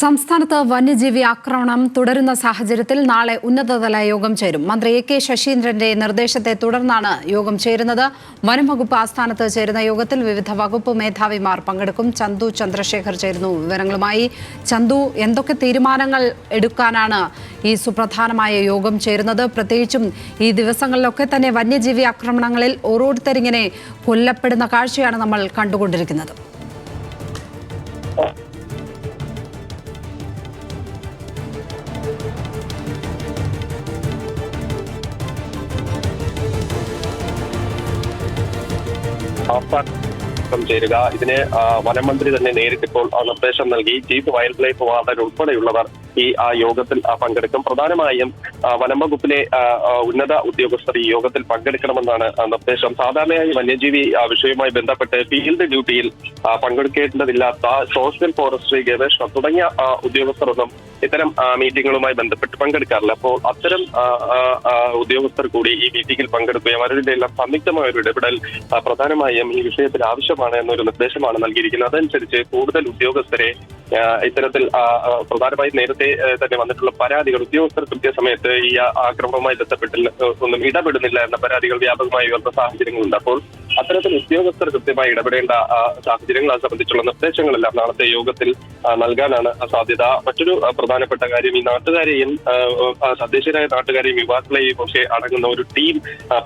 സംസ്ഥാനത്ത് വന്യജീവി ആക്രമണം തുടരുന്ന സാഹചര്യത്തിൽ നാളെ ഉന്നതതല യോഗം ചേരും. മന്ത്രി എ കെ ശശീന്ദ്രന്റെ നിർദ്ദേശത്തെ തുടർന്നാണ് യോഗം ചേരുന്നത്. വനം വകുപ്പ് ആസ്ഥാനത്ത് ചേരുന്ന യോഗത്തിൽ വിവിധ വകുപ്പ് മേധാവിമാർ പങ്കെടുക്കും. ചന്തു ചന്ദ്രശേഖർ ചേരുന്നു വിവരങ്ങളുമായി. ചന്തു എന്തൊക്കെ തീരുമാനങ്ങൾ എടുക്കാനാണ് ഈ സുപ്രധാനമായ യോഗം ചേരുന്നത്? പ്രത്യേകിച്ചും ഈ ദിവസങ്ങളിലൊക്കെ തന്നെ വന്യജീവി ആക്രമണങ്ങളിൽ ഓരോരുത്തരിങ്ങനെ കൊല്ലപ്പെടുന്ന കാഴ്ചയാണ് നമ്മൾ കണ്ടുകൊണ്ടിരിക്കുന്നത്. ആസ്ഥാനം ചേരുക. ഇതിന് വനമന്ത്രി വനം മന്ത്രി തന്നെ നേരിട്ടിപ്പോൾ നിർദ്ദേശം നൽകി. ചീഫ് വൈൽഡ് ലൈഫ് വാർഡൻ ഉൾപ്പെടെയുള്ളവർ ഈ ആ യോഗത്തിൽ പങ്കെടുക്കും. പ്രധാനമായും വനംവകുപ്പിലെ ഉന്നത ഉദ്യോഗസ്ഥർ ഈ യോഗത്തിൽ പങ്കെടുക്കണമെന്നാണ് നിർദ്ദേശം. സാധാരണയായി വന്യജീവി വിഷയവുമായി ബന്ധപ്പെട്ട് ഫീൽഡ് ഡ്യൂട്ടിയിൽ പങ്കെടുക്കേണ്ടതില്ലാത്ത സോഷ്യൽ ഫോറസ്ട്രി ഗവേഷണം തുടങ്ങിയ ഉദ്യോഗസ്ഥർ ഉദ്യോഗസ്ഥരൊന്നും ഇത്തരം മീറ്റിങ്ങുകളുമായി ബന്ധപ്പെട്ട് പങ്കെടുക്കാറില്ല. അപ്പോൾ അത്തരം ഉദ്യോഗസ്ഥർ കൂടി ഈ മീറ്റിംഗിൽ പങ്കെടുക്കുകയും അവരുടെ എല്ലാം സംയുക്തമായ ഒരു ഇടപെടൽ പ്രധാനമായും ഈ വിഷയത്തിൽ ആവശ്യമാണ് എന്നൊരു നിർദ്ദേശമാണ് നൽകിയിരിക്കുന്നത്. അതനുസരിച്ച് കൂടുതൽ ഉദ്യോഗസ്ഥരെ ഇത്തരത്തിൽ പ്രധാനമായും നേരത്തെ തന്നെ വന്നിട്ടുള്ള പരാതികൾ ഉദ്യോഗസ്ഥർ കൃത്യസമയത്ത് ഈ ആക്രമണവുമായി ബന്ധപ്പെട്ടില്ല ഒന്നും ഇടപെടുന്നില്ല എന്ന പരാതികൾ വ്യാപകമായി ഉയർന്ന സാഹചര്യങ്ങളുണ്ട്. അപ്പോൾ അത്തരത്തിൽ ഉദ്യോഗസ്ഥർ കൃത്യമായി ഇടപെടേണ്ട സാഹചര്യങ്ങൾ സംബന്ധിച്ചുള്ള നിർദ്ദേശങ്ങളെല്ലാം നാളത്തെ യോഗത്തിൽ നൽകാനാണ് സാധ്യത. മറ്റൊരു പ്രധാനപ്പെട്ട കാര്യം ഈ നാട്ടുകാരെയും തദ്ദേശീയരായ നാട്ടുകാരെയും യുവാക്കളെയും ഒക്കെ അടങ്ങുന്ന ഒരു ടീം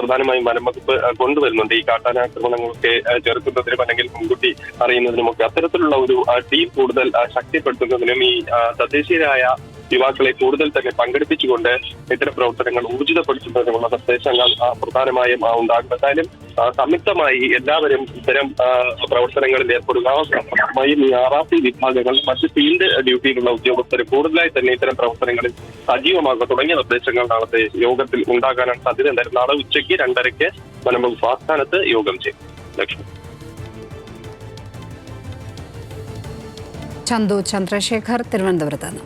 പ്രധാനമായും വനം വകുപ്പ് കൊണ്ടുവരുന്നുണ്ട്. ഈ കാട്ടാനാക്രമണങ്ങളൊക്കെ ചെറുക്കുന്നതിനും അല്ലെങ്കിൽ മുൻകൂട്ടി അറിയുന്നതിനുമൊക്കെ അത്തരത്തിലുള്ള ഒരു ടീം കൂടുതൽ ശക്തിപ്പെടുത്തുന്നതിനും ഈ തദ്ദേശീയരായ യുവാക്കളെ കൂടുതൽ തന്നെ പങ്കെടുപ്പിച്ചുകൊണ്ട് ഇത്തരം പ്രവർത്തനങ്ങൾ ഊർജിതപ്പെടുത്തുന്നതിനുള്ള നിർദ്ദേശങ്ങൾ പ്രധാനമായും ഉണ്ടാകും. എന്തായാലും സംയുക്തമായി എല്ലാവരും ഇത്തരം പ്രവർത്തനങ്ങളിൽ ഏർപ്പെടുക. ഈ ആർ ആർ സി വിഭാഗങ്ങൾ മറ്റ് ഫീൽഡ് ഡ്യൂട്ടിയിലുള്ള ഉദ്യോഗസ്ഥർ കൂടുതലായി തന്നെ ഇത്തരം പ്രവർത്തനങ്ങളിൽ സജീവമാകുക തുടങ്ങിയ നിർദ്ദേശങ്ങൾ നാളത്തെ യോഗത്തിൽ ഉണ്ടാകാനാണ് സാധ്യത. എന്തായാലും നാളെ ഉച്ചയ്ക്ക് രണ്ടരയ്ക്ക് വനംവകുപ്പ് ആസ്ഥാനത്ത് യോഗം ചെയ്യും ലക്ഷ്മി. ചന്തു ചന്ദ്രശേഖർ തിരുവനന്തപുരത്ത് നിന്ന്.